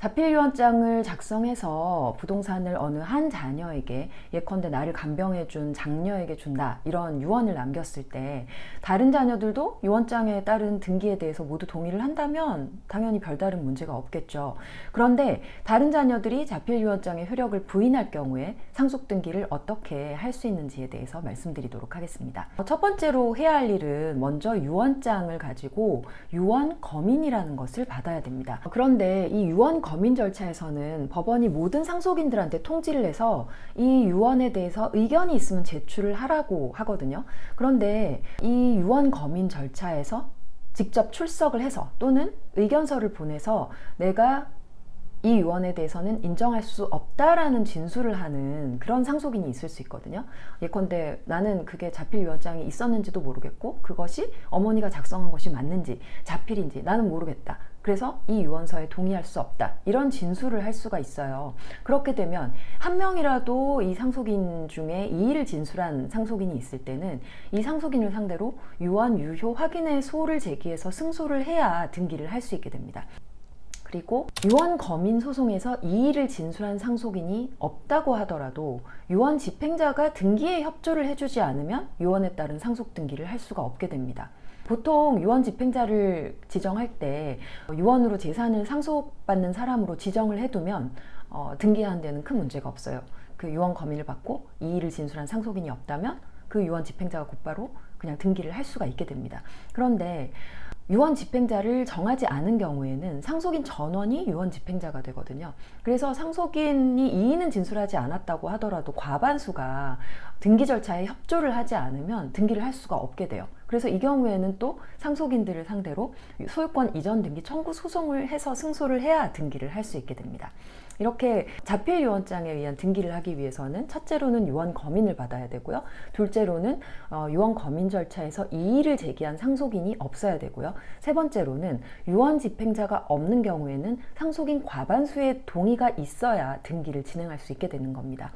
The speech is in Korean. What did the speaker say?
자필유언장을 작성해서 부동산을 어느 한 자녀에게 예컨대 나를 간병해 준 장녀에게 준다 이런 유언을 남겼을 때 다른 자녀들도 유언장에 따른 등기에 대해서 모두 동의를 한다면 당연히 별다른 문제가 없겠죠. 그런데 다른 자녀들이 자필유언장의 효력을 부인할 경우에 상속 등기를 어떻게 할 수 있는지에 대해서 말씀드리도록 하겠습니다. 첫 번째로 해야 할 일은 먼저 유언장을 가지고 유언 검인이라는 것을 받아야 됩니다. 그런데 이 유언 검인 절차에서는 법원이 모든 상속인들한테 통지를 해서 이 유언에 대해서 의견이 있으면 제출을 하라고 하거든요. 그런데 이 유언 검인 절차에서 직접 출석을 해서 또는 의견서를 보내서 내가 이 유언에 대해서는 인정할 수 없다라는 진술을 하는 그런 상속인이 있을 수 있거든요. 예컨대 나는 그게 자필 유언장이 있었는지도 모르겠고 그것이 어머니가 작성한 것이 맞는지 자필인지 나는 모르겠다. 그래서 이 유언서에 동의할 수 없다. 이런 진술을 할 수가 있어요. 그렇게 되면 한 명이라도 이 상속인 중에 이의를 진술한 상속인이 있을 때는 이 상속인을 상대로 유언 유효 확인의 소를 제기해서 승소를 해야 등기를 할 수 있게 됩니다. 그리고 유언 검인 소송에서 이의를 진술한 상속인이 없다고 하더라도 유언 집행자가 등기에 협조를 해주지 않으면 유언에 따른 상속 등기를 할 수가 없게 됩니다. 보통 유언 집행자를 지정할 때 유언으로 재산을 상속받는 사람으로 지정을 해두면 어, 등기하는 데는 큰 문제가 없어요. 그 유언 검인을 받고 이의를 진술한 상속인이 없다면 그 유언 집행자가 곧바로 그냥 등기를 할 수가 있게 됩니다. 그런데 유언 집행자를 정하지 않은 경우에는 상속인 전원이 유언 집행자가 되거든요. 그래서 상속인이 이의는 진술하지 않았다고 하더라도 과반수가 등기 절차에 협조를 하지 않으면 등기를 할 수가 없게 돼요. 그래서 이 경우에는 또 상속인들을 상대로 소유권 이전 등기 청구 소송을 해서 승소를 해야 등기를 할 수 있게 됩니다. 이렇게 자필 유언장에 의한 등기를 하기 위해서는 첫째로는 유언 검인을 받아야 되고요. 둘째로는 어, 유언 검인 절차에서 이의를 제기한 상속인이 없어야 되고요. 세 번째로는 유언 집행자가 없는 경우에는 상속인 과반수의 동의가 있어야 등기를 진행할 수 있게 되는 겁니다.